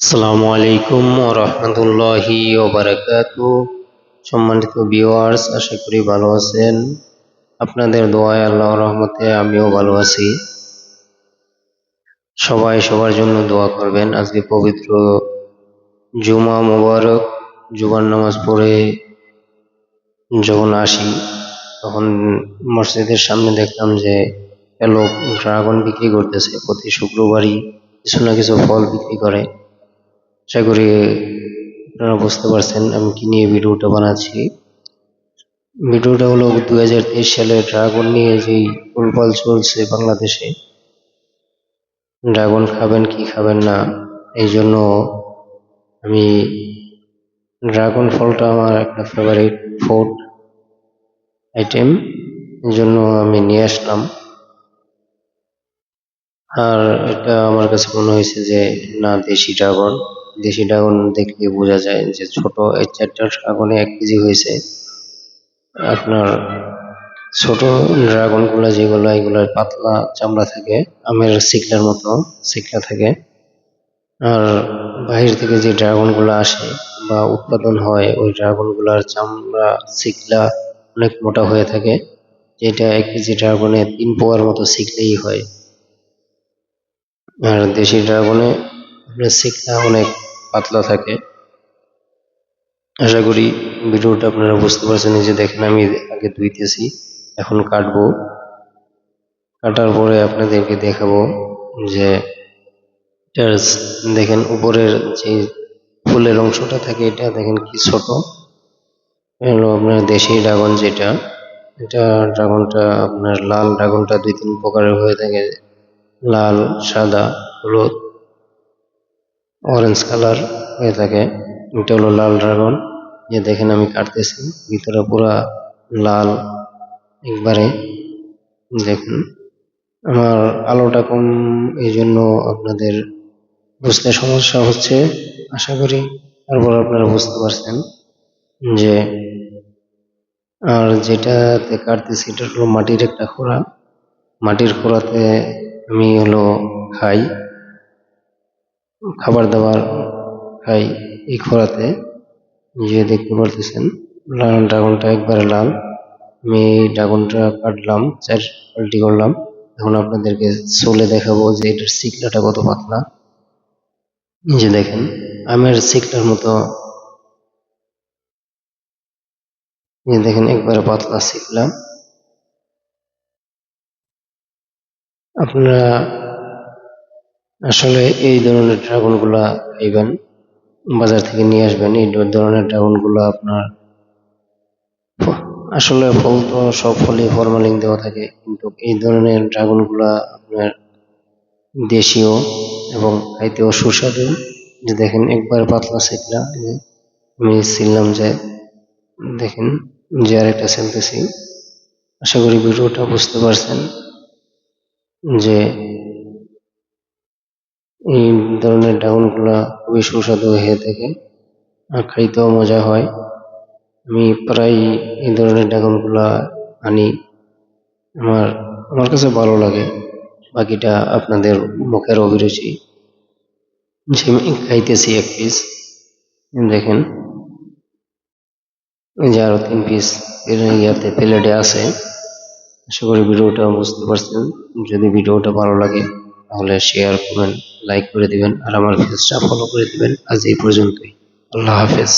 আসসালামু আলাইকুম রহমতুল্লাহি ওবারাকাত সম্মানিত ভিউয়ার্স আশা করি ভালো আছেন। আপনাদের দোয়ায় আল্লাহ রহমতে আমিও ভালো আছি। সবাই সবার জন্য দোয়া করবেন। আজকে পবিত্র জুমা মোবারক, জুমার নামাজ পড়ে যখন আসি, তখন মসজিদের সামনে দেখলাম যে লোক ড্রাগন বিক্রি করতেছে। প্রতি শুক্রবারই কিছু না কিছু ফল বিক্রি করে। আশা করি আপনারা বুঝতে পারছেন আমি কি নিয়ে ভিডিওটা বানাচ্ছি। ভিডিওটা হলো দু হাজার তেইশ সালে ড্রাগন নিয়ে যেই ফুলফল চলছে বাংলাদেশে। ড্রাগন খাবেন কি খাবেন না, এই জন্য আমি ড্রাগন ফলটা আমার একটা ফেভারিট ফুড আইটেম এই জন্য আমি নিয়ে আসলাম। আর এটা আমার কাছে মনে হয়েছে যে না, দেশি ড্রাগন। দেশি ড্রাগন দেখলে বোঝা যায় যে ছোট এই চারটা ড্রাগনে এক কেজি হয়েছে। আপনার ছোট ড্রাগনগুলা যেগুলো, এগুলোর পাতলা চামড়া থাকে, আমের শিকলার মতো শিকলা থাকে। আর বাহির থেকে যে ড্রাগনগুলো আসে বা উৎপাদন হয়, ওই ড্রাগনগুলার চামড়া, শিকলা অনেক মোটা হয়ে থাকে। যেটা এক কেজি ড্রাগনে তিন পোয়ার মতো শিখলেই হয়। আর দেশি ড্রাগনে শিকলা অনেক পাতলা থাকে। আশা করি ভিডিওটা আপনারা বুঝতে পারছেন যে দেখেন আমি আগে ধুইতেছি, এখন কাটবো। কাটার পরে আপনাদেরকে দেখাবো যে দেখেন উপরের যে ফুলের অংশটা থাকে, এটা দেখেন কি ছোট। হলো আপনার দেশি ড্রাগন যেটা। এটা ড্রাগনটা আপনার লাল ড্রাগনটা দুই তিন প্রকারের হয়ে থাকে, লাল, সাদা, হলুদ। অরেঞ্জ কালার হয়ে থাকে, এটা হলো লাল ড্রাগন যে দেখেন আমি কাটতেছি, ভিতরে পুরা লাল একবারে। দেখুন, আমার আলোটা কম এই জন্য আপনাদের বুঝতে সমস্যা হচ্ছে, আশা করি তারপর আপনারা বুঝতে পারছেন যে আর যেটাতে কাটতেছি, এটা হলো মাটির একটা খোড়া। মাটির খোড়াতে আমি হলো খাই। খাবার দাবার খাই এই খোড়াতে যে দেখতে পারতেছেন, লাল ড্রাগনটা একবারে লাল। আমি ড্রাগনটা কাটলাম, চার পাল্টি করলাম। এখন আপনাদেরকে চলে দেখাবো যে এটার শিকলাটা কত পাতলা। যে দেখেন, আমের শিকলার মতো। দেখেন, একবারে পাতলা শিখলাম আপনারা আসলে এই ধরনের ড্রাগনগুলা খাইবেন বাজার থেকে নিয়ে আসবেন, এই ধরনের ড্রাগনগুলো আপনার আসলে ফল তো সব ফলই ফরমালিন দেওয়া থাকে, কিন্তু এই ধরনের ড্রাগনগুলা আপনার দেশীয় এবং খাইতেও সুস্বাদু। যে দেখেন একবার পাতলা সেকলা আমি ছিলাম যে, দেখেন যে আরেকটা সেলতেছি আশা করি ভিডিওটা বুঝতে পারছেন যে ধরনের ড্রাগনগুলা খুবই সুস্বাদু হয়ে থাকে আর খাইতেও মজা হয়। আমি প্রায় এই ধরনের ড্রাগনগুলা আনি। আমার আমার কাছে ভালো লাগে। বাকিটা আপনাদের মুখের অভিরুচি। খাইতেছি এক পিস দেখেন। যে আরও তিন পিস ইয়াতে প্লেটে আছে। আশা করি ভিডিওটা বুঝতে পারছেন। যদি ভিডিওটা ভালো লাগে, তাহলে শেয়ার করবেন। লাইক করে দিবেন আর আমার ফলো করে দিবেন আজ এই পর্যন্তই। আল্লাহ হাফেজ।